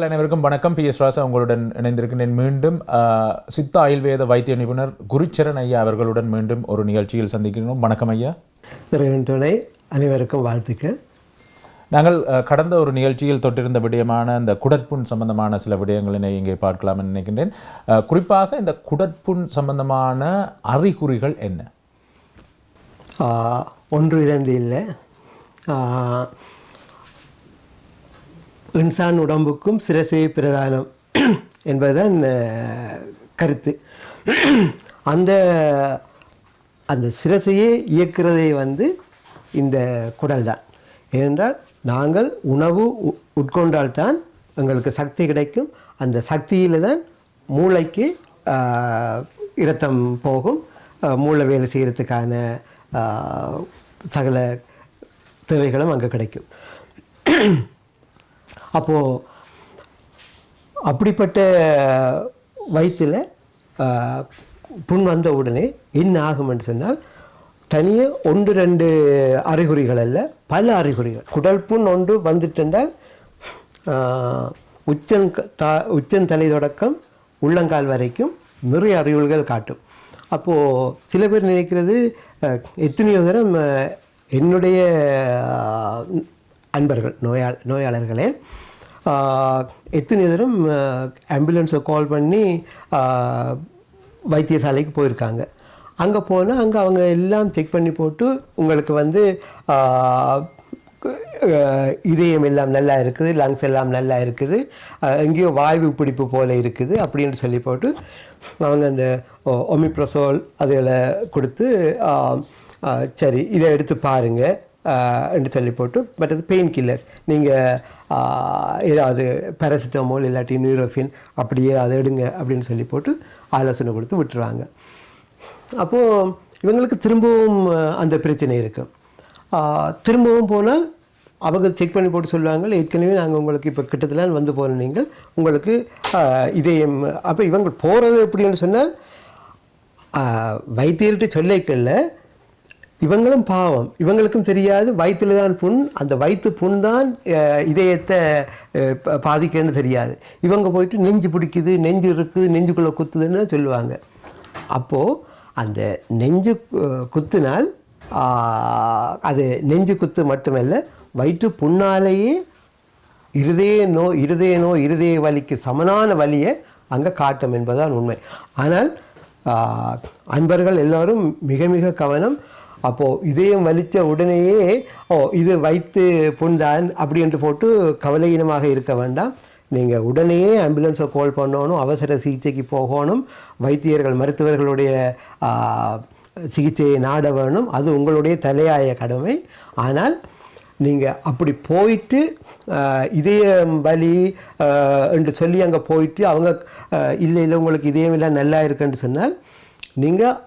நேர்கள் அனைவருக்கும் வணக்கம். பி. எஸ். ராசா உங்களுடன் இணைந்திருக்கின்றேன் மீண்டும் சித்த ஆயுர்வேத வைத்திய நிபுணர் குருச்சரன் ஐயா அவர்களுடன் மீண்டும் ஒரு நிகழ்ச்சியில் சந்திக்கிறோம் வணக்கம் ஐயா. இறைவன் துணை அனைவருக்கும் வாழ்த்துக்கள். நாங்கள் கடந்த ஒரு நிகழ்ச்சியில் தொட்டிருந்த விடயமான இந்த குடற்புண் சம்பந்தமான சில விடயங்களினை இங்கே பார்க்கலாம் நினைக்கின்றேன். குறிப்பாக இந்த குடற்புண் சம்பந்தமான அறிகுறிகள் என்ன? ஒன்று இரண்டு இல்லை. இன்சான் உடம்புக்கும் சிரசே பிரதானம் என்பதுதான் கருத்து. அந்த அந்த சிரசையே இயக்கிறதே வந்து இந்த குடல் தான் ஏனென்றால் நாங்கள் உணவு உ- உட்கொண்டால்தான் எங்களுக்கு சக்தி கிடைக்கும். அந்த சக்தியில் தான் மூளைக்கு இரத்தம் போகும். மூளை வேலை செய்கிறதுக்கான சகல தேவைகளும் அங்கே கிடைக்கும். அப்போது அப்படிப்பட்ட வயிற்றில் புண் வந்த உடனே என்ன ஆகும்னு சொன்னால் தனியே ஒன்று ரெண்டு அறிகுறிகள் அல்ல பல அறிகுறிகள். குடல் புண் ஒன்று வந்துட்டென்றால் உச்சன் தா உச்சன் தலை தொடக்கம் உள்ளங்கால் வரைக்கும் நிறைய அறிகுறிகள் காட்டும். அப்போது சில பேர் நினைக்கிறது எத்தனையோ தரம் என்னுடைய அன்பர்கள் நோயாள் நோயாளர்களே எத்தனை தரம் ஆம்புலன்ஸை கால் பண்ணி வைத்தியசாலைக்கு போயிருக்காங்க. அங்கே போனால் அங்கே அவங்க எல்லாம் செக் பண்ணி போட்டு உங்களுக்கு வந்து இதயம் எல்லாம் நல்லா இருக்குது லங்ஸ் எல்லாம் நல்லா இருக்குது எங்கேயோ வாய்வு பிடிப்பு போல் இருக்குது அப்படின்னு சொல்லி போட்டு அவங்க அந்த ஒமிப்ரசோல் அதில் கொடுத்து சரி இதை எடுத்து பாருங்கள் என்று சொல்லி போட்டு மற்றது பெயின் கில்லர்ஸ் நீங்கள் ஏதாவது பேராசிட்டமால் இல்லாட்டி நியூரோஃபின் அப்படியே அதை எடுங்க அப்படின்னு சொல்லி போட்டு ஆலோசனை கொடுத்து விட்டுருவாங்க. அப்போது இவங்களுக்கு திரும்பவும் அந்த பிரச்சனை இருக்கும் திரும்பவும் போனால் அவங்க செக் பண்ணி போட்டு சொல்லுவாங்க ஏற்கனவே நாங்கள் உங்களுக்கு இப்போ கிட்டத்தில் வந்து போகிறோம் நீங்கள் உங்களுக்கு இதயம் அப்போ இவங்க போகிறது எப்படின்னு சொன்னால் வைத்தியர்கிட்ட சொல்லிக்கல இவங்களும் பாவம். இவங்களுக்கும் தெரியாது. வயிற்றுல தான் புண். அந்த வயிற்று புண் தான் இதயத்தை பாதிக்கன்னு தெரியாது. இவங்க போயிட்டு நெஞ்சு பிடிக்குது நெஞ்சு இருக்குது நெஞ்சுக்குள்ளே குத்துதுன்னு தான் சொல்லுவாங்க. அப்போது அந்த நெஞ்சு குத்துனால் அது நெஞ்சு குத்து மட்டுமல்ல வயிற்று புண்ணாலேயே இருதய நோ இருதய நோ இருதய வலிக்கு சமனான வலியை அங்கே காட்டும் என்பதுதான் உண்மை. ஆனால் அன்பர்கள் எல்லாரும் மிக மிக கவனம் அப்போது இதயம் வலித்த உடனேயே ஓ இது வைத்து புண்தான் அப்படி என்று போட்டு கவலையினமாக இருக்க வேண்டாம். நீங்கள் உடனே ஆம்புலன்ஸை கால் பண்ணணும் அவசர சிகிச்சைக்கு போகணும். வைத்தியர்கள் மருத்துவர்களுடைய சிகிச்சையை நாட வேணும். அது உங்களுடைய தலையாய கடமை. ஆனால் நீங்கள் அப்படி போயிட்டு இதயம் வலி என்று சொல்லி அங்கே போயிட்டு அவங்க இல்லை இல்லை உங்களுக்கு இதயம் இல்லை நல்லா இருக்குன்னு சொன்னால் நீங்கள்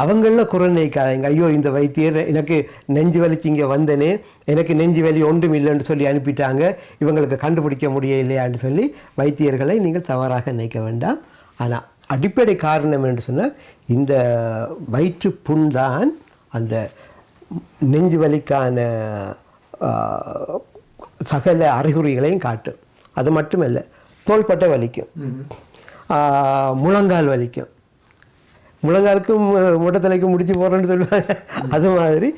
அவங்கள குறை நினைக்காதீங்க ஐயோ இந்த வைத்தியர் எனக்கு நெஞ்சு வலிச்சு இங்கே வந்தனே எனக்கு நெஞ்சு வலி ஒன்றும் இல்லைன்னு சொல்லி அனுப்பிட்டாங்க. இவங்களுக்கு கண்டுபிடிக்க முடியலையான்னு சொல்லி வைத்தியர்களை நீங்கள் தவறாக நினைக்க வேண்டாம். ஆனால் அடிப்படை காரணம் என்று சொன்னால் இந்த வயிற்று புண் தான் அந்த நெஞ்சு வலிக்கான சகல அறிகுறிகளையும் காட்டும். அது மட்டுமல்ல தோள்பட்டை வலிக்கும். முழங்கால் வலிக்கும். முழங்காலுக்கும் அஹ், முட்டத்தலைக்கும் முடிச்சு போடுறேன்னு சொல்லுவாங்க. அது மாதிரி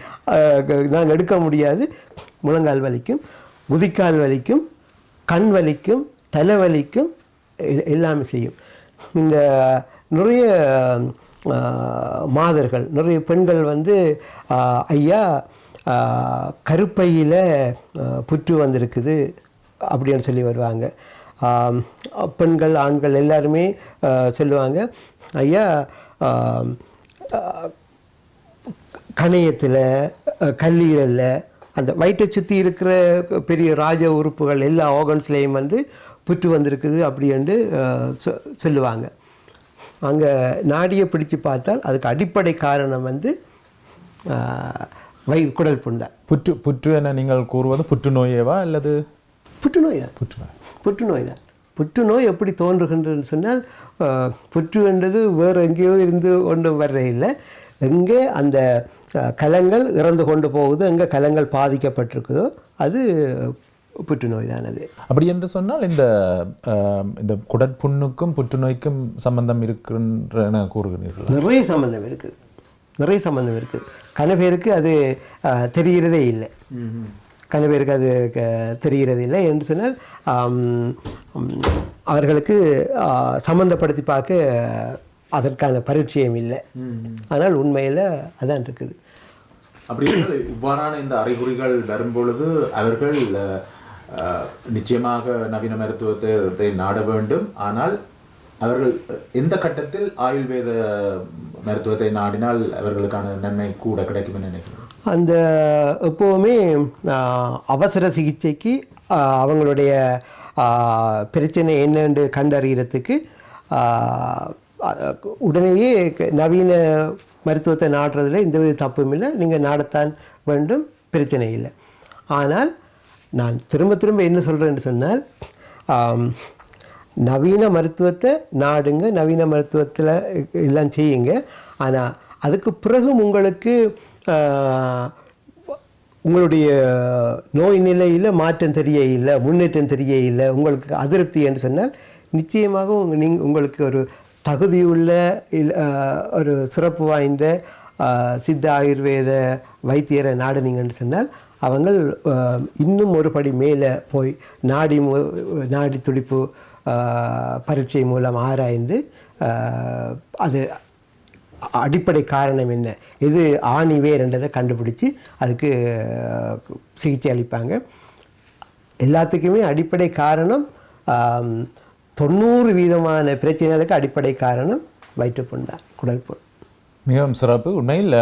நாங்கள் எடுக்க முடியாது. முழங்கால் வலிக்கும் குதிக்கால் வலிக்கும் கண் வலிக்கும் தலை வலிக்கும் எல்லாமே செய்யும். இந்த நிறைய மாதர்கள் நிறைய பெண்கள் வந்து ஐயா கருப்பையில் புற்று வந்திருக்குது அப்படின்னு சொல்லி வருவாங்க. பெண்கள் ஆண்கள் எல்லாருமே சொல்லுவாங்க ஐயா கணையத்தில் கல்லீரலில் அந்த வயிற்றை சுற்றி இருக்கிற பெரிய ராஜ உறுப்புகள் எல்லா ஆர்கன்ஸ்லேயும் வந்து புற்று வந்திருக்குது அப்படின்ட்டு அஹ், சொ- சொல்லுவாங்க. அங்கே நாடியை பிடிச்சு பார்த்தால் அதுக்கு அடிப்படை காரணம் வந்து வை குடல் புண் தான் புற்று புற்று என நீங்கள் கூறுவது புற்றுநோயேவா அல்லது? புற்றுநோய் தான். புற்றுநோய். புற்றுநோய் தான். புற்றுநோய் எப்படி தோன்றுகின்றதுன்னு சொன்னால் புற்று என்றது வேறு எங்கேயோ இருந்து ஒன்றும் வர்ற இல்லை எங்கே அந்த கலங்கள் இறந்து கொண்டு போகுதோ எங்கே கலங்கள் பாதிக்கப்பட்டிருக்குதோ அது புற்றுநோய் தான் அது அப்படி என்று சொன்னால் இந்த இந்த குடற்புண்ணுக்கும் புற்றுநோய்க்கும் சம்பந்தம் இருக்கின்றன கூறுகிறீர்கள்? நிறைய சம்பந்தம் இருக்குது. நிறைய சம்பந்தம் இருக்குது. கன பேருக்கு அது தெரிகிறதே இல்லை. கன பேருக்கு அது க- தெரிகிறது இல்லை என்று சொன்னால் அவர்களுக்கு ஆஹ், சம்பந்தப்படுத்தி பார்க்க அதற்கான பரிச்சயம் இல்லை. ஆனால் உண்மையில் அதான் இருக்குது. அப்படி இவ்வாறான இந்த அறிகுறிகள் வரும்பொழுது அவர்கள் நிச்சயமாக நவீன மருத்துவத்தை நாட வேண்டும். ஆனால் அவர்கள் எந்த கட்டத்தில் ஆயுர்வேத மருத்துவத்தை நாடினால் அவர்களுக்கான நன்மை கூட கிடைக்கும் என்று நினைக்கிறேன் அந்த எப்போவுமே அவசர சிகிச்சைக்கு அவங்களுடைய பிரச்சனை என்னென்று கண்டறியறதுக்கு உடனேயே க- நவீன மருத்துவத்தை நாடுறதுல எந்த வித தப்பும் இல்லை. நீங்கள் நாடத்தான் வேண்டும் பிரச்சனை இல்லை. ஆனால் நான் திரும்ப திரும்ப என்ன சொல்கிறேன்னு சொன்னால் நவீன மருத்துவத்தை நாடுங்க நவீன மருத்துவத்தில் எல்லாம் செய்யுங்க. ஆனால் அதுக்கு பிறகும் உங்களுக்கு உங்களுடைய நோய் நிலையில் மாற்றம் தெரிய இல்லை முன்னேற்றம் தெரிய இல்லை உங்களுக்கு அதிருப்தி என்று சொன்னால் நிச்சயமாக நீங்கள் உங்களுக்கு ஒரு தகுதியுள்ள ஒரு சிறப்பு வாய்ந்த சித்த ஆயுர்வேத வைத்தியரை நாடுனீங்கன்னு சொன்னால் அவங்கள் இன்னும் ஒரு படி மேலே போய் நாடி நாடி துடிப்பு பரீட்சை மூலம் ஆராய்ந்து அது அடிப்படை காரணம் என்ன எது ஆணி வேர்ன்றதை கண்டுபிடிச்சி அதுக்கு சிகிச்சை அளிப்பாங்க. எல்லாத்துக்குமே அடிப்படை காரணம் தொண்ணூறு வீதமான பிரச்சனைகளுக்கு அடிப்படை காரணம் வயிற்றுப்புண் தான் குடல் புண். மிகவும் சிறப்பு. உண்மையில்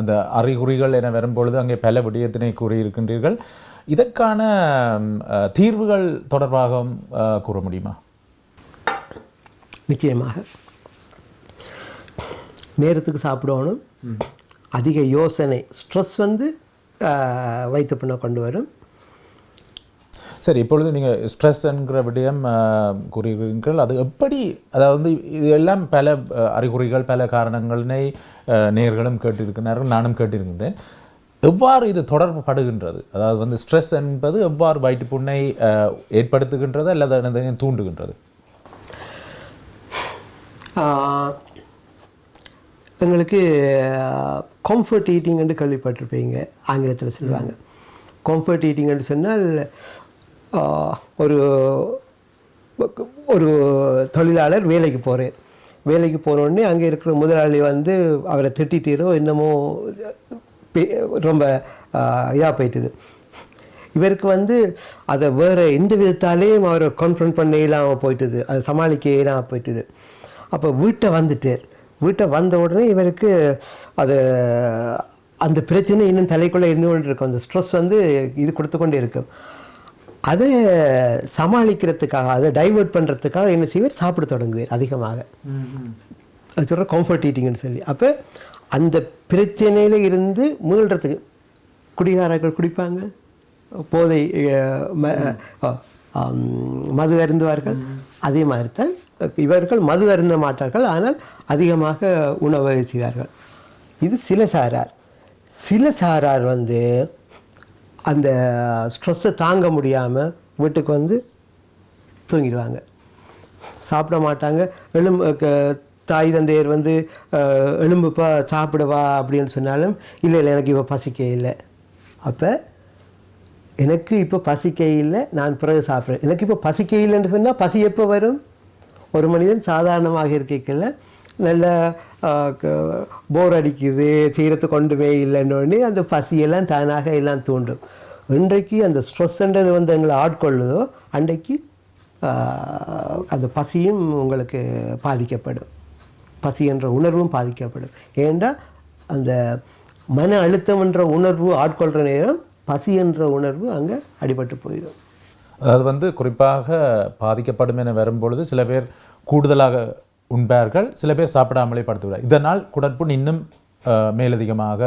அந்த அறிகுறிகள் என வரும்பொழுது அங்கே பல விடயத்தினை கூறியிருக்கின்றீர்கள். இதற்கான தீர்வுகள் தொடர்பாகவும் கூற முடியுமா? நிச்சயமாக. நேரத்துக்கு சாப்பிடணும். அதிக யோசனை ஸ்ட்ரெஸ் வந்து ஆஹ், வயிற்றுப்புண்ணை கொண்டு வரும். சரி இப்பொழுது நீங்கள் ஸ்ட்ரெஸ் என்கிற விடயம் கூறுகிறீர்கள் அது எப்படி அதாவது இது எல்லாம் பல அறிகுறிகள் பல காரணங்களினை அஹ், நேயர்களும் கேட்டிருக்கிறார்கள் நானும் கேட்டிருக்கின்றேன் எவ்வாறு இது தொடர்பு படுகின்றது அதாவது வந்து ஸ்ட்ரெஸ் என்பது எவ்வாறு வயிற்றுப்புண்ணை ஏற்படுத்துகின்றது அல்லது தூண்டுகின்றது? எங்களுக்கு கம்ஃபர்ட் ஈட்டிங்னு கேள்விப்பட்டிருப்பீங்க ஆங்கிலத்தில் சொல்லுவாங்க. கம்ஃபர்ட் ஈட்டிங்னு சொன்னால் ஒரு ஒரு தொழிலாளர் வேலைக்கு போகிறேன் வேலைக்கு போனோடனே அங்கே இருக்கிற முதலாளி வந்து அவரை திட்டிட்டீரோ என்னமோ ரொம்ப இதாக போயிட்டுது. இவருக்கு வந்து அதை வேறு எந்த விதத்தாலேயும் அவரை கான்ஃபரன்ட் பண்ண இல்லாமல் போயிட்டுது. அதை சமாளிக்க இல்லாமல் போயிட்டுது. அப்போ வீட்டை வந்துட்டார். வீட்டை வந்த உடனே இவருக்கு அது அந்த பிரச்சனை இன்னும் தலைக்குள்ளே இருந்து கொண்டு இருக்கும் அந்த ஸ்ட்ரெஸ் வந்து இது கொடுத்து கொண்டே இருக்கும். அதை சமாளிக்கிறதுக்காக அதை டைவர்ட் பண்ணுறதுக்காக என்ன செய்வார்? சாப்பிட தொடங்குவார் அதிகமாக. அது சொல்கிற கம்ஃபர்ட் ஈட்டிங்னு சொல்லி. அப்போ அந்த பிரச்சனையில் இருந்து மீள்றதுக்கு குடிகாரர்கள் குடிப்பாங்க. போதை மது அருந்துவார்கள். அதே மாதிரி தான் இவர்கள் மது அருந்த மாட்டார்கள் ஆனால் அதிகமாக உணவு செய்வார்கள் இது சில சாரார். சில சாரார் வந்து அந்த ஸ்ட்ரெஸ்ஸை தாங்க முடியாமல் வீட்டுக்கு வந்து தூங்கிடுவாங்க. சாப்பிட மாட்டாங்க. எலும்பு க- தாய் தந்தையர் வந்து எலும்புப்பா சாப்பிடவா அப்படின்னு சொன்னாலும் இல்லை இல்லை எனக்கு இப்போ பசிக்க இல்லை. அப்போ எனக்கு இப்போ பசிக்க இல்லை. நான் பிறகு சாப்பிட்றேன். எனக்கு இப்போ பசிக்க இல்லைன்னு சொன்னால் பசி எப்போ வரும்? ஒரு மனிதன் சாதாரணமாக இருக்கைக்குள்ள நல்ல போர் அடிக்குது செய்கிறதுக்கு கொண்டுமே இல்லைன்னு அந்த பசியெல்லாம் தானாக எல்லாம் தூண்டும். இன்றைக்கு அந்த ஸ்ட்ரெஸ்ன்றது வந்து எங்களை ஆட்கொள்ளுதோ அன்றைக்கு அந்த பசியும் உங்களுக்கு பாதிக்கப்படும். பசி என்ற உணர்வும் பாதிக்கப்படும். ஏன்றால் அந்த மன அழுத்தம் என்ற உணர்வு ஆட்கொள்கிற நேரம் பசி என்ற உணர்வு அங்கே அடிபட்டு போயிடும். அதாவது வந்து குறிப்பாக பாதிக்கப்படும் என வரும்பொழுது சில பேர் கூடுதலாக உண்பார்கள் சில பேர் சாப்பிடாமலே படுத்துவிடார் இதனால் குடற்புண் இன்னும் மேலதிகமாக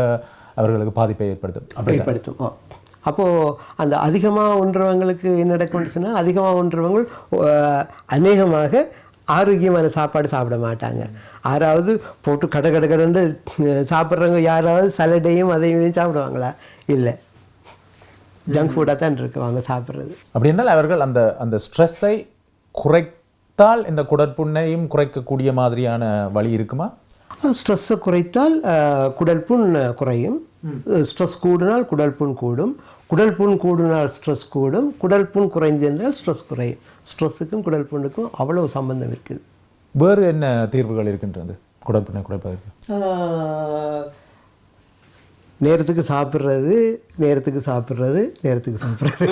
அவர்களுக்கு பாதிப்பை ஏற்படுத்தும். ஏற்படுத்தும். அப்போது அந்த அதிகமாக உண்றவங்களுக்கு என்ன நடக்கும்னு சொன்னால் அதிகமாக உண்றவங்க அநேகமாக ஆரோக்கியமான சாப்பாடு சாப்பிட மாட்டாங்க. யாராவது போட்டு கட கட கடன்னு சாப்பிட்றவங்க யாராவது சலடையும் அதையும் சாப்பிடுவாங்களா? இல்லை. ஜங்க் ஃபுட்டாக தான் இருக்கு அவங்க சாப்பிட்றது. அப்படி என்றால் அவர்கள் அந்த அந்த ஸ்ட்ரெஸ்ஸை குறைத்தால் இந்த குடற்புண்ணையும் குறைக்கக்கூடிய மாதிரியான வழி இருக்குமா? ஸ்ட்ரெஸ்ஸை குறைத்தால் குடல் புண் குறையும். ஸ்ட்ரெஸ் கூடினால் குடல் புண் கூடும். குடல் புண் கூடினால் ஸ்ட்ரெஸ் கூடும். குடல் புண் குறைஞ்சென்றால் ஸ்ட்ரெஸ் குறையும். ஸ்ட்ரெஸ்ஸுக்கும் குடல் புண்ணுக்கும் அவ்வளவு சம்பந்தம் இருக்குது. வேறு என்ன தீர்வுகள் இருக்கின்றது குடற்புண்ணை குறைப்பதற்கு? நேரத்துக்கு சாப்பிட்றது நேரத்துக்கு சாப்பிட்றது நேரத்துக்கு சாப்பிட்றது.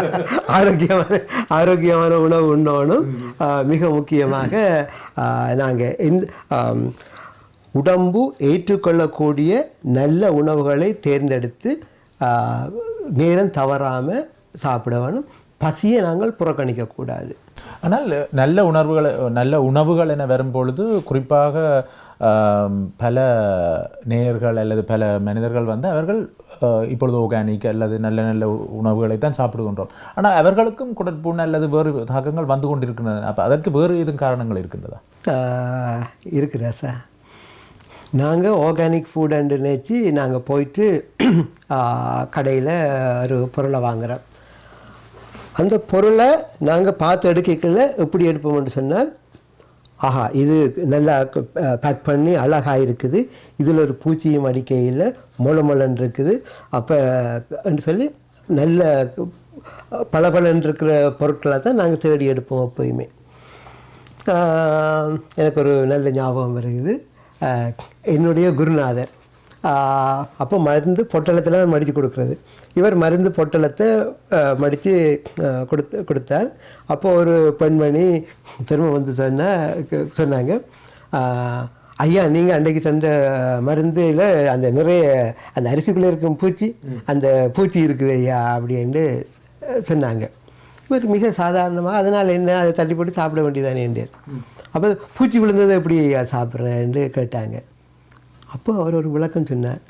ஆரோக்கியமான ஆரோக்கியமான உணவு உண்ணணும். மிக முக்கியமாக நாங்கள் இந்த உடம்பு ஏற்றுக்கொள்ளக்கூடிய நல்ல உணவுகளை தேர்ந்தெடுத்து நேரம் தவறாமல் சாப்பிட வேணும். பசியை நாங்கள் புறக்கணிக்கக்கூடாது. ஆனால் நல்ல உணர்வுகள் நல்ல உணவுகள் என வரும்பொழுது குறிப்பாக பல நேயர்கள் அல்லது பல மனிதர்கள் வந்து அவர்கள் இப்பொழுது ஆர்கானிக் அல்லது நல்ல நல்ல உணவுகளை தான் சாப்பிடுகின்றோம். ஆனால் அவர்களுக்கும் குடற்புண் அல்லது வேறு தாக்கங்கள் வந்து கொண்டிருக்கின்றன. அப்போ அதற்கு வேறு எதுவும் காரணங்கள் இருக்கின்றதா? இருக்குதா சார். நாங்கள் ஆர்கானிக் ஃபுட்டுன்னு நினச்சி நாங்கள் போயிட்டு கடையில் ஒரு பொருளை வாங்குகிறோம் அந்த பொருளை நாங்கள் பார்த்து எடுக்கல எப்படி எடுப்போம்னு சொன்னால் ஆஹா இது நல்லா பேக் பண்ணி அழகாக இருக்குது இதில் ஒரு பூச்சியும் அடிக்கையில் முளமொலன்னு இருக்குது அப்போ சொல்லி நல்ல பளபளன்னு இருக்கிற பொருட்களை தான் நாங்கள் தேடி எடுப்போம் எப்போயுமே. எனக்கு ஒரு நல்ல ஞாபகம் வருகிறது. என்னுடைய குருநாதர். அப்போ மருந்து பொட்டலத்தில் மடித்து கொடுக்குறது. இவர் மருந்து பொட்டலத்தை மடித்து கொடுத்து கொடுத்தார். அப்போ ஒரு பெண்மணி திரும்ப வந்து சொன்ன சொன்னாங்க ஐயா நீங்கள் அன்றைக்கு தந்த மருந்தில் அந்த நிறைய அந்த அரிசிக்குள்ளே இருக்கும் பூச்சி அந்த பூச்சி இருக்குது ஐயா அப்படின்ட்டு சொன்னாங்க. இவர் மிக சாதாரணமாக அதனால் என்ன? அதை தள்ளி போட்டு சாப்பிட வேண்டியதானே என்றார். அப்போ பூச்சி விழுந்ததை எப்படி ஐயா சாப்பிட்றேன்ட்டு கேட்டாங்க. அப்போ அவர் ஒரு விளக்கம் சொன்னார்.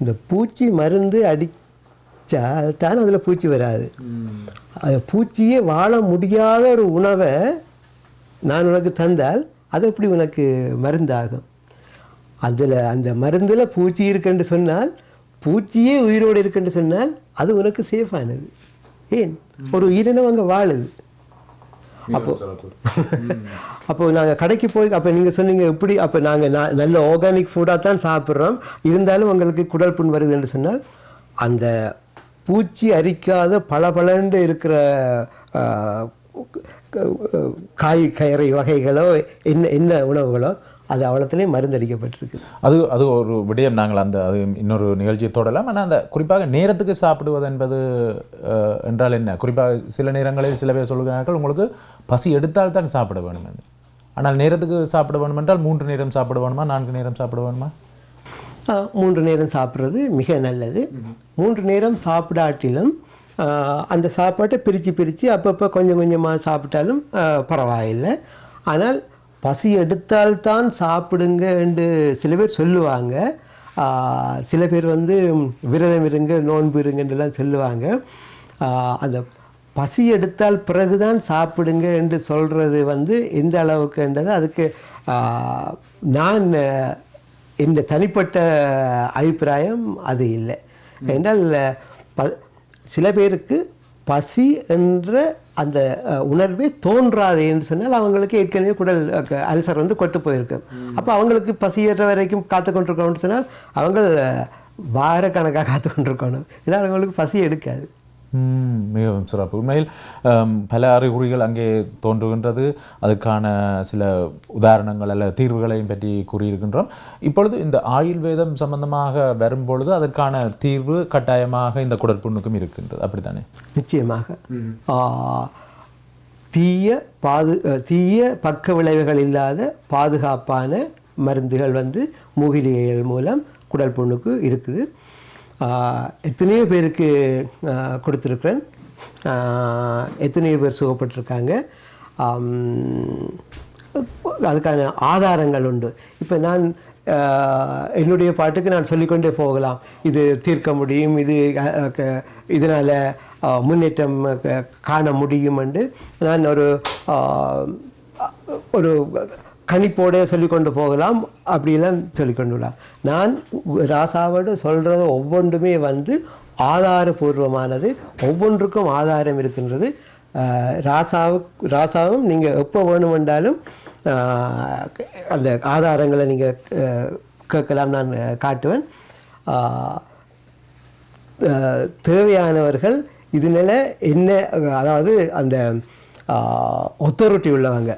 இந்த பூச்சி மருந்து அடித்தா தான் அதில் பூச்சி வராது. அது பூச்சியே வாழ முடியாத ஒரு உணவை நான் உனக்கு தந்தால் அது எப்படி உனக்கு மருந்தாகும்? அதில் அந்த மருந்தில் பூச்சி இருக்குன்னு சொன்னால் பூச்சியே உயிரோடு இருக்குன்னு சொன்னால் அது உனக்கு சேஃபானது ஏன்? ஒரு உயிரினம் அங்கே வாழுது. அப்போ அப்போ நாங்கள் கடைக்கு போய் அப்போ நீங்கள் சொன்னீங்க எப்படி அப்போ நாங்கள் நல்ல ஆர்கானிக் ஃபுட்டாக தான் சாப்பிட்றோம். இருந்தாலும் உங்களுக்கு குடல் புண் வருதுன்னு சொன்னால் அந்த பூச்சி அரிக்காத பளபளன்னு இருக்கிற ஆஹ், காய் கயிறை வகைகளோ என்ன என்ன உணவுகளோ அது அவ்வளோத்துலேயே மருந்தடிக்கப்பட்டிருக்கு. அது அது ஒரு விடயம் நாங்கள் அந்த அது இன்னொரு நிகழ்ச்சியை தொடரலாம் ஆனால் அந்த குறிப்பாக நேரத்துக்கு சாப்பிடுவது என்பது என்றால் என்ன? குறிப்பாக சில நேரங்களில் சில பேர் சொல்கிறார்கள் உங்களுக்கு பசி எடுத்தால் தான் சாப்பிட வேணும் என்று. ஆனால் நேரத்துக்கு சாப்பிட வேணும் என்றால் மூன்று நேரம் சாப்பிட வேணுமா? நான்கு நேரம் சாப்பிட வேணுமா? மூன்று நேரம் சாப்பிட்றது மிக நல்லது. மூன்று நேரம் சாப்பிடாட்டிலும் அந்த சாப்பாட்டை பிரித்து பிரித்து அப்பப்போ கொஞ்சம் கொஞ்சமாக சாப்பிட்டாலும் பரவாயில்லை. ஆனால் பசி எடுத்தால்தான் சாப்பிடுங்க என்று சில பேர் சொல்லுவாங்க. சில பேர் வந்து விரதம் இருங்க நோன்பு இருங்கன்றெல்லாம் சொல்லுவாங்க. அந்த பசி எடுத்தால் பிறகுதான் சாப்பிடுங்க என்று சொல்கிறது வந்து எந்த அளவுக்குன்றது அதுக்கு நான் இந்த தனிப்பட்ட அபிப்பிராயம் அது இல்லை. என்றால் ப சில பேருக்கு பசி என்ற அந்த உணர்வே தோன்றாது என்று சொன்னால் அவங்களுக்கு ஏற்கனவே குடல் அல்சர் வந்து கொட்டு போயிருக்கு. அப்போ அவங்களுக்கு பசி ஏற்ற வரைக்கும் காத்து கொண்டிருக்கணும்னு சொன்னால் அவங்க வாரக்கணக்காக காத்து கொண்டிருக்கணும். ஏன்னா அவங்களுக்கு பசி எடுக்காது. மிகவும் சிறப்பு. உண்மையில் பல அறிகுறிகள் அங்கே தோன்றுகின்றது. அதுக்கான சில உதாரணங்கள் அல்ல தீர்வுகளையும் பற்றி கூறியிருக்கின்றோம். இப்பொழுது இந்த ஆயுர்வேதம் சம்பந்தமாக வரும்பொழுது அதற்கான தீர்வு கட்டாயமாக இந்த குடற்புண்ணுக்கும் இருக்கின்றது. அப்படித்தானே? நிச்சயமாக. ஆ, தீய பாது தீய பக்க விளைவுகள் இல்லாத பாதுகாப்பான மருந்துகள் வந்து மூலிகைகள் மூலம் குடல் புண்ணுக்கு இருக்குது. எத்தனையோ பேருக்கு ஆ, கொடுத்துருக்குறேன். எத்தனையோ பேர் சுகப்பட்டிருக்காங்க. அதுக்கான ஆதாரங்கள் உண்டு. இப்போ நான் என்னுடைய பாட்டுக்கு நான் சொல்லிக்கொண்டே போகலாம். இது தீர்க்க முடியும் இது இதனால் க- முன்னேற்றம் காண முடியும் என்று. நான் ஒரு ஒரு கணிப்போட சொல்லிக்கொண்டு போகலாம் அப்படிலாம் சொல்லிக்கொண்டு விடலாம் நான் ராசாவோடு சொல்கிறது ஒவ்வொன்றுமே வந்து ஆதாரபூர்வமானது ஒவ்வொன்றுக்கும் ஆதாரம் இருக்கின்றது. ஆஹ் ராசாவு ராசாவும் நீங்கள் எப்போ வேணுமென்றாலும் அந்த ஆதாரங்களை நீங்கள் கேட்கலாம் நான் காட்டுவேன். தேவையானவர்கள் இதனால என்ன அதாவது அந்த ஒத்தாரிட்டி உள்ளவங்க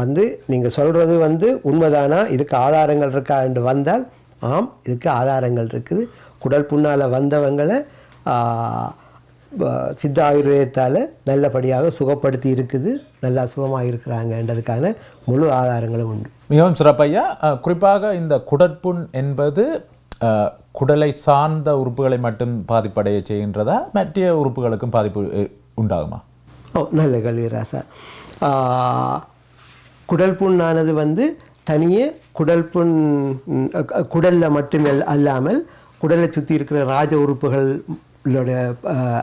வந்து நீங்கள் சொல்கிறது வந்து உண்மைதானா? இதுக்கு ஆதாரங்கள் இருக்கா என்று வந்தால் ஆம் இதுக்கு ஆதாரங்கள் இருக்குது. குடல் புண்ணால் வந்தவங்களை சித்த ஆயுர்வேதத்தால் நல்லபடியாக சுகப்படுத்தி இருக்குது. நல்லா சுகமாக இருக்கிறாங்கன்றதுக்கான முழு ஆதாரங்களும் உண்டு. மிகவும் சிறப்பையா குறிப்பாக இந்த குடற்புண் என்பது குடலை சார்ந்த உறுப்புகளை மட்டும் பாதிப்படைய செய்கின்றதா? மற்ற உறுப்புகளுக்கும் பாதிப்பு உண்டாகுமா? ஓ நல்ல கேள்வி ராசா குடல் புண்ணானது வந்து தனியே குடல் புண் குடலில் மட்டுமே அல்லாமல் குடலை சுற்றி இருக்கிற ராஜ உறுப்புகளோட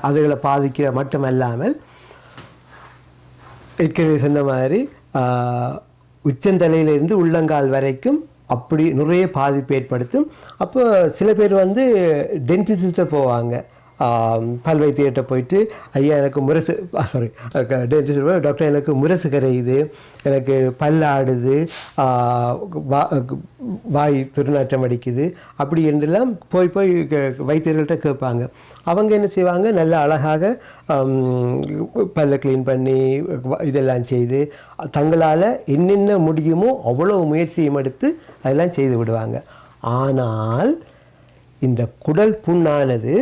அதுகளை பாதிக்கிற மட்டும் அல்லாமல் ஏற்கனவே சொன்ன மாதிரி உச்சந்தலையிலிருந்து உள்ளங்கால் வரைக்கும் அப்படி நிறைய பாதிப்பு ஏற்படுத்தும். அப்போ சில பேர் வந்து டென்டிஸ்ட்டை போவாங்க. ஆஹ், வைத்தியர்கிட்ட போயிட்டு ஐயா எனக்கு முரசு சாரி டாக்டர் எனக்கு முரசு கரையுது எனக்கு பல்லாடுது ஆடுது வா- வாய் துர்நாற்றம் அடிக்குது அப்படி என்றெல்லாம் போய் போய் க- வைத்தியர்கள்ட்ட கேட்பாங்க. அவங்க என்ன செய்வாங்க? நல்ல அழகாக பல்லை க்ளீன் பண்ணி வ- இதெல்லாம் செய்து தங்களால் என்னென்ன முடியுமோ அவ்வளோ முயற்சியும் எடுத்து அதெல்லாம் செய்து விடுவாங்க. ஆனால் இந்த குடல் புண்ணானது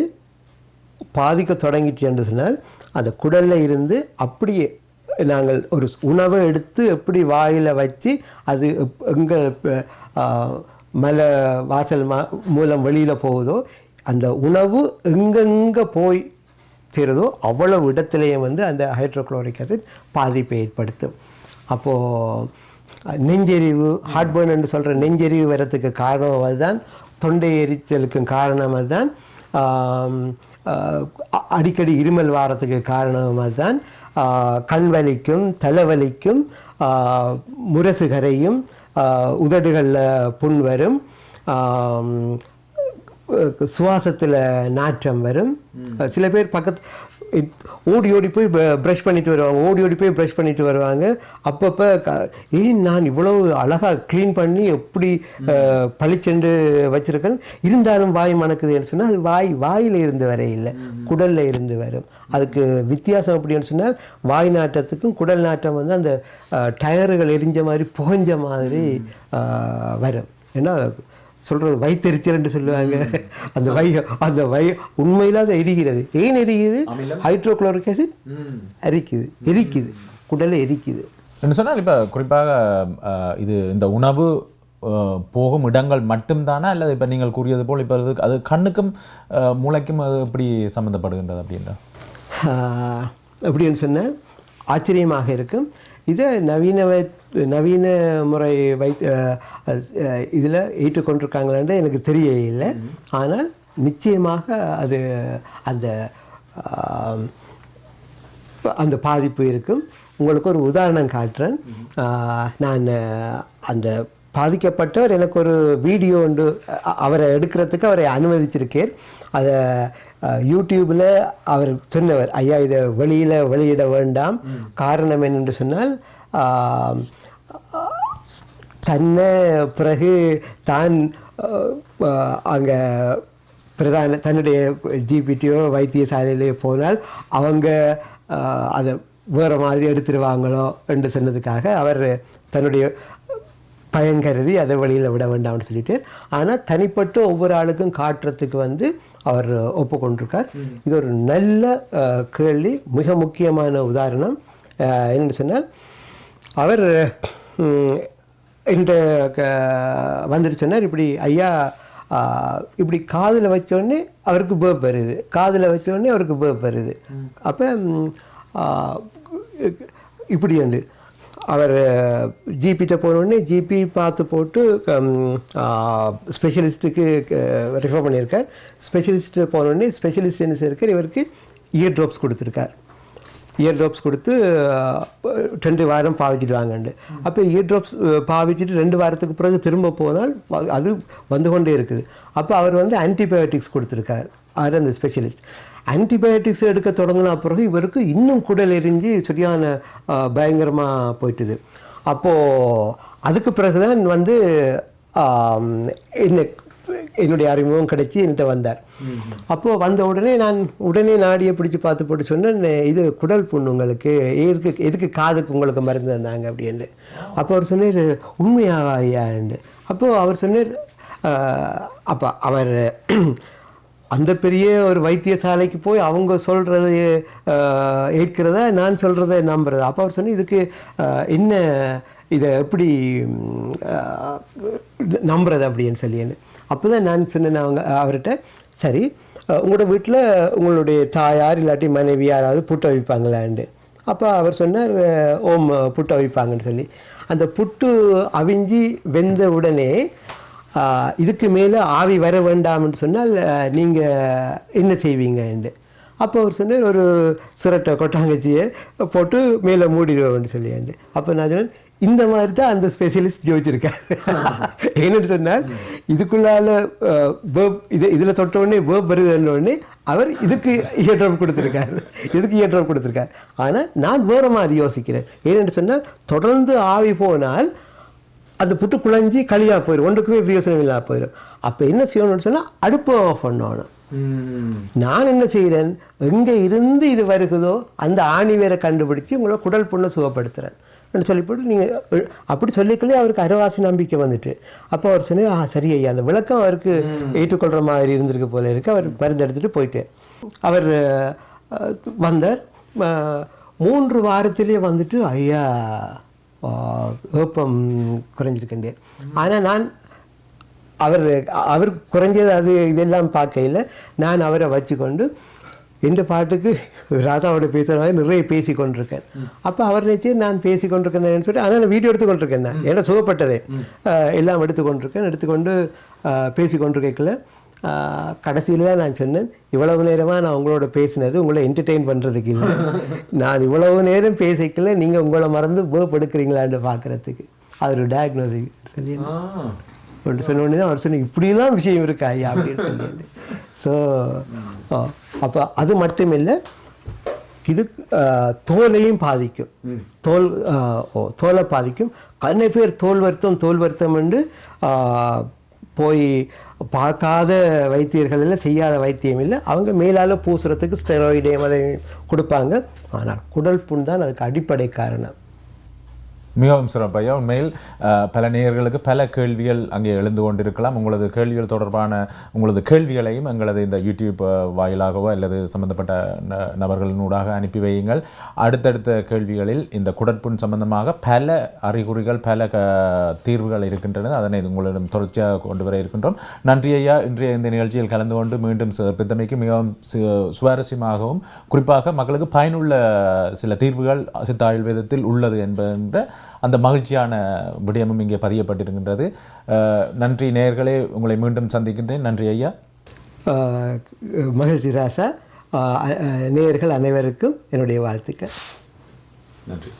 பாதிக்க தொடங்கிச்சு என்று சொன்னால் அந்த குடலில் இருந்து அப்படியே நாங்கள் ஒரு உணவை எடுத்து எப்படி வாயில் வச்சு அது எங்கள் மலை வாசல் மா மூலம் வெளியில் போகுதோ அந்த உணவு எங்கெங்கே போய் சேருதோ அவ்வளவு இடத்துலையும் வந்து அந்த ஹைட்ரோக்ளோரிக் அசிட் பாதிப்பை ஏற்படுத்தும். அப்போது நெஞ்செறிவு ஹார்ட்பர்ன் என்று சொல்கிற நெஞ்செறிவு வரத்துக்கு காரணம் அதுதான் தொண்டை எரிச்சலுக்கும் காரணம் அதுதான் அடிக்கடி இருமல் வாரத்துக்கு காரணம் அதுதான். ஆஹ், கண் வலிக்கும் தலைவலிக்கும் முரசு கரையும் உதடுகளில் புண் வரும் சுவாசத்தில் நாற்றம் வரும். சில பேர் பக்கத்து ஓடி ஓடி போய் ப்ரஷ் பண்ணிட்டு வருவாங்க. ஓடி ஓடி போய் ப்ரஷ் பண்ணிட்டு வருவாங்க. அப்பப்போ க ஏன் நான் இவ்வளோ அழகாக க்ளீன் பண்ணி எப்படி பளிச்சென்று வச்சுருக்கேன்? இருந்தாலும் வாய் மணக்குதுன்னு சொன்னால் அது வாய் வாயில் இருந்து வர இல்லை. குடலில் இருந்து வரும். அதுக்கு வித்தியாசம் அப்படின்னு சொன்னால் வாய் நாட்டத்துக்கும் குடல் நாட்டம் வந்து அந்த டயர்கள் எரிஞ்ச மாதிரி புகஞ்ச மாதிரி வரும். ஏன்னா சொல்கிறது வயிற்றெரிச்சல்னு சொல்லுவாங்க. அந்த வை அந்த வை உண்மையில் அது எரிகிறது. ஏன் எரிக்குது ஹைட்ரோக்ளோரிக் ஆசிட் எரிக்குது எரிக்குது குடலை எரிக்குது. என்று சொன்னால் இப்போ குறிப்பாக இது இந்த உணவு போகும் இடங்கள் மட்டும்தானா? அல்லது இப்போ நீங்கள் கூறியது போல் இப்போ அது அது கண்ணுக்கும் மூளைக்கும் அது எப்படி சம்மந்தப்படுகின்றது அப்படின்ற? ஆஹ், எப்படின்னு சொன்னால் ஆச்சரியமாக இருக்கும். இதை நவீன நவீன முறை வை இதில் ஏற்றுக்கொண்டிருக்காங்களான்னு எனக்கு தெரிய இல்லை ஆனால் நிச்சயமாக அது அந்த அந்த பாதிப்பு இருக்கும். உங்களுக்கு ஒரு உதாரணம் காட்டுறேன். நான் அந்த பாதிக்கப்பட்டவர் எனக்கு ஒரு வீடியோ ஒன்று அவரை எடுக்கிறதுக்கு அவரை அனுமதிச்சிருக்கேன். அதை யூடியூப்பில் அவர் சொன்னவர் ஐயா இதை வெளியில் வெளியிட வேண்டாம். காரணம் என்னென்று சொன்னால் தன்னை பிறகு தான் அங்கே பிரதான தன்னுடைய ஜிபிடியோ வைத்தியசாலையிலேயோ போனால் அவங்க அதை வேறு மாதிரி எடுத்துருவாங்களோ என்று சொன்னதுக்காக அவர் தன்னுடைய பயங்கருதி அதை வெளியில் விட வேண்டாம்னு சொல்லிட்டு ஆனால் தனிப்பட்டு ஒவ்வொரு ஆளுக்கும் காட்டுறதுக்கு வந்து அவர் ஒப்புக்கொண்டிருக்கார். இது ஒரு நல்ல கேள்வி மிக முக்கியமான உதாரணம். என்னன்னு சொன்னால் அவர் இந்த க- இப்படி ஐயா இப்படி காதில் வச்சோடனே அவருக்கு பேப் வருது. காதில் வச்சோடனே அவருக்கு பேப் வருது. அப்போ இப்படி உண்டு அவர் ஜிபிட்ட போனோடனே ஜிபி பார்த்து போட்டு ஸ்பெஷலிஸ்ட்டுக்கு ரெஃபர் பண்ணியிருக்கார். ஸ்பெஷலிஸ்ட்டு போனோடனே ஸ்பெஷலிஸ்ட் என்ன செய்யிருக்கார் இவருக்கு இயர் ட்ராப்ஸ் கொடுத்துருக்கார். இயர் ட்ரோப்ஸ் கொடுத்து ரெண்டு வாரம் பாவிச்சிட்டு வாங்கண்டு அப்போ இயர் ட்ராப்ஸ் பாவிச்சிட்டு ரெண்டு வாரத்துக்கு பிறகு திரும்ப போனால் அது வந்து கொண்டே இருக்குது. அப்போ அவர் வந்து ஆன்டிபயோட்டிக்ஸ் கொடுத்துருக்கார். அவர் அந்த ஸ்பெஷலிஸ்ட் ஆன்டிபயோட்டிக்ஸ் எடுக்க தொடங்கின பிறகு இவருக்கு இன்னும் குடல் எரிஞ்சு சரியான பயங்கரமாக போயிட்டுது. அப்போது அதுக்கு பிறகுதான் வந்து என்ன என்னுடைய அறிமுகம் கிடைச்சி என்கிட்ட வந்தார். அப்போது வந்த உடனே நான் உடனே நாடியை பிடிச்சி பார்த்து போட்டு சொன்னேன் இது குடல் புண்ணு உங்களுக்கு எதுக்கு எதுக்கு காதுக்கு உங்களுக்கு மருந்து தந்தாங்க? அப்படின்னு அப்போ அவர் சொன்னார் உண்மையாக ஐயாண்டு அப்போது அவர் சொன்னார் அப்போ அவர் அந்த பெரிய ஒரு வைத்தியசாலைக்கு போய் அவங்க சொல்கிறத ஏற்கிறத நான் சொல்கிறத நம்புறது? அப்போ அவர் சொன்ன இதுக்கு என்ன இதை எப்படி நம்புறது? அப்படின்னு சொல்லின்னு அப்போ தான் நான் சொன்னேன் அவங்க அவர்கிட்ட சரி உங்களோட வீட்டில் உங்களுடைய தாயார் இல்லாட்டி மனைவி யாராவது புட்டை வைப்பாங்களாண்டு அப்போ அவர் சொன்னார் ஓம் புட்டு அவிப்பாங்கன்னு சொல்லி. அந்த புட்டு அவிஞ்சி வெந்த உடனே இதுக்கு மேலே ஆவி வர வேண்டாம்னு சொன்னால் நீங்கள் என்ன செய்வீங்கண்டு அப்போ அவர் சொன்னார் ஒரு சிரட்டை கொட்டாங்கச்சியை போட்டு மேலே மூடிடுவோம்னு சொல்லியாண்டு அப்போ நான் சொன்னேன் இந்த மாதிரி தான் அந்த ஸ்பெஷலிஸ்ட் ஜோதிச்சிருக்கார். என்னன்னு சொன்னால் இதுக்குள்ளால வேர்ப் இது இதில் தொட்ட உடனே வேர்ப் வருதுன்ன உடனே அவர் இதுக்கு இயற்றம் கொடுத்துருக்காரு. இதுக்கு இயற்றம் கொடுத்துருக்காரு. ஆனால் நான் வேறு மாதிரி யோசிக்கிறேன். ஏனென்று சொன்னால் தொடர்ந்து ஆவி போனால் அந்த புட்டு குழஞ்சி களியாக போயிடும் ஒன்றுக்குமே பிரயோசனம் இல்லாம போயிடும் அப்போ என்ன செய்யணும்னு சொன்னால் அடுப்பை ஆஃப் பண்ணணும். நான் என்ன செய்கிறேன் எங்கே இருந்து இது வருகுதோ அந்த ஆணி வேரை கண்டுபிடிச்சு உங்களை குடல் புண்ணை சுகப்படுத்துகிறேன் சொல்லி போட்டு நீங்கள் அப்படி சொல்லிக்கலே அவருக்கு அரைவாசி நம்பிக்கை வந்துட்டு. அப்போ அவர் சொன்னார் ஆ சரி ஐயா அந்த விளக்கம் அவருக்கு ஏற்றுக்கொள்கிற மாதிரி இருந்திருக்கு போல இருக்கு. அவர் மருந்து எடுத்துகிட்டு போயிட்டு அவர் வந்தார். மூன்று வாரத்திலே வந்துட்டு ஐயா ஏப்பம் குறைஞ்சிருக்கேன் ஆனால் நான் அவர் அவர் குறைஞ்சது அது இதெல்லாம் பார்க்கையில் நான் அவரை வச்சுக்கொண்டு இந்த பாட்டுக்கு ராசாவோட பேசுகிற மாதிரி நிறைய பேசி கொண்டிருக்கேன் அப்போ அவர் நினச்சி நான் பேசி கொண்டிருக்கேன்னு சொல்லி நான் வீடியோ எடுத்து கொண்டிருக்கேன் நான் ஏன்னா சுகப்பட்டதே. எல்லாம் எடுத்து கொண்டிருக்கேன் எடுத்துக்கொண்டு பேசி கொண்டிருக்கல கடைசியில் தான் நான் சொன்னேன் இவ்வளவு நேரமாக நான் உங்களோட பேசினது உங்களை என்டர்டெயின் பண்ணுறதுக்கு இல்லை. நான் இவ்வளவு நேரம் பேசிக்கல நீங்கள் உங்களை மறந்து வேர்ப் எடுக்கிறீங்களான்னு பார்க்குறதுக்கு அது ஒரு டயக்னோசிக் சொல்லி ஒன்று சொன்ன உடனே தான் அவர் சொன்ன இப்படிலாம் விஷயம் இருக்கா ஐயா? அப்படின்னு சொல்லி ஸோ அப்போ அது மட்டும் இல்லை இது தோலையும் பாதிக்கும். தோல் ஓ தோலை பாதிக்கும். கண்ணை பேர் தோல் வருத்தம் தோல் வருத்தம் என்று போய் பார்க்காத வைத்தியர்கள் இல்லை செய்யாத வைத்தியம் இல்லை. அவங்க மேலால் பூசுறதுக்கு ஸ்டெராய்டையும் அதை கொடுப்பாங்க. ஆனால் குடல் புண் தான் அதுக்கு அடிப்படை காரணம். மிகவும் சிறப்பையா உண்மையில் பல நேயர்களுக்கு பல கேள்விகள் அங்கே எழுந்து கொண்டிருக்கலாம். உங்களது கேள்விகள் தொடர்பான உங்களது கேள்விகளையும் எங்களது இந்த யூடியூப் வாயிலாகவோ அல்லது சம்பந்தப்பட்ட ந- நபர்களினூடாக அனுப்பி வையுங்கள். அடுத்தடுத்த கேள்விகளில் இந்த குடற்புண் சம்பந்தமாக பல அறிகுறிகள் பல க தீர்வுகள் இருக்கின்றன. அதனை உங்களிடம் தொடர்ச்சியாக கொண்டு வர இருக்கின்றோம். நன்றி ஐயா. இன்றைய இந்த நிகழ்ச்சியில் கலந்து கொண்டு மீண்டும் சிறப்பித்தமைக்கு மிகவும் சு- சுவாரஸ்யமாகவும் குறிப்பாக மக்களுக்கு பயனுள்ள சில தீர்வுகள் சித்த ஆயுர்வேதத்தில் உள்ளது என்பது அந்த மகிழ்ச்சியான விடயமும் இங்கே பதியப்பட்டிருக்கின்றது. நன்றி நேயர்களே உங்களை மீண்டும் சந்திக்கின்றேன். நன்றி ஐயா. மகிழ்ச்சி ராசா. நேயர்கள் அனைவருக்கும் என்னுடைய வாழ்த்துக்கள். நன்றி.